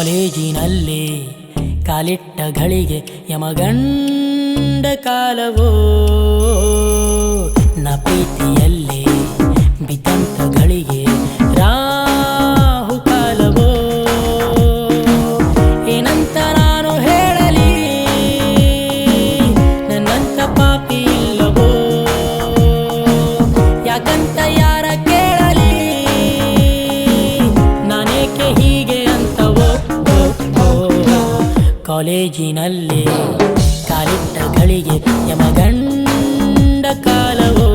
ಕಾಲೇಜಿನಲ್ಲಿ ಕಾಲಿಟ್ಟ ಗಳಿಗೆ ಯಮಗಂಡ ಕಾಲವೋ ಕಾಲೇಜಿನಲ್ಲಿ ಕಾಲಿಟ್ಟಗಳಿಗೆ ಯಮಗಂಡ ಕಾಲವು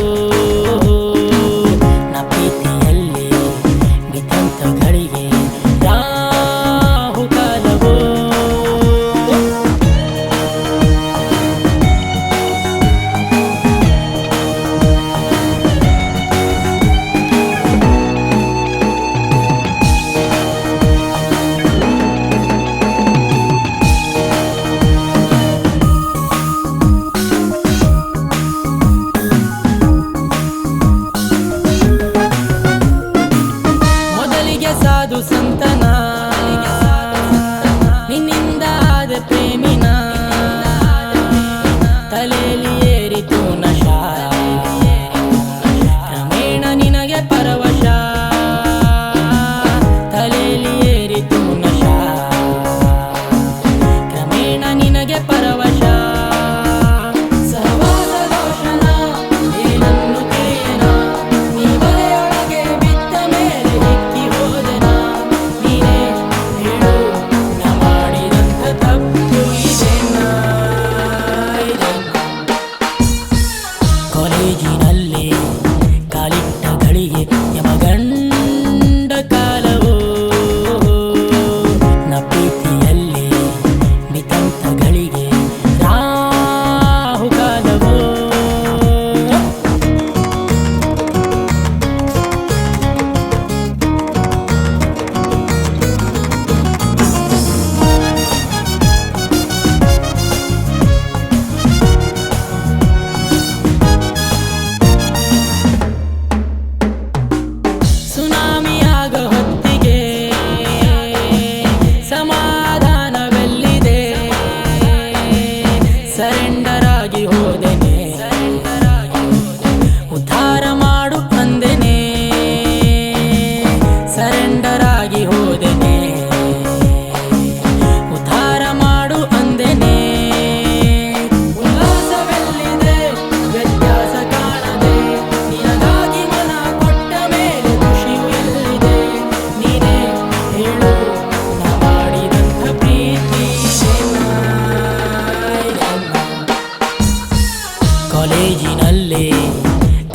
ಕಾಲೇಜಿನಲ್ಲಿ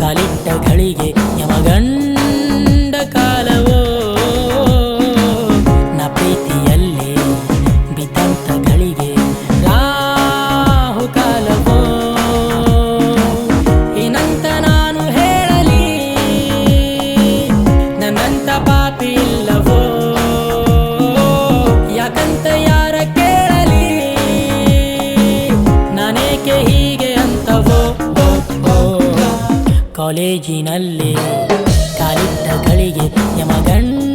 ಕಾಲಿಟ್ಟ ಗಳಿಗೆ ಕಾಲೇಜಿನಲ್ಲಿ ಕಾಲಿಟ್ಟ ಗಳಿಗೆ ಯಮಗಣ್ಣ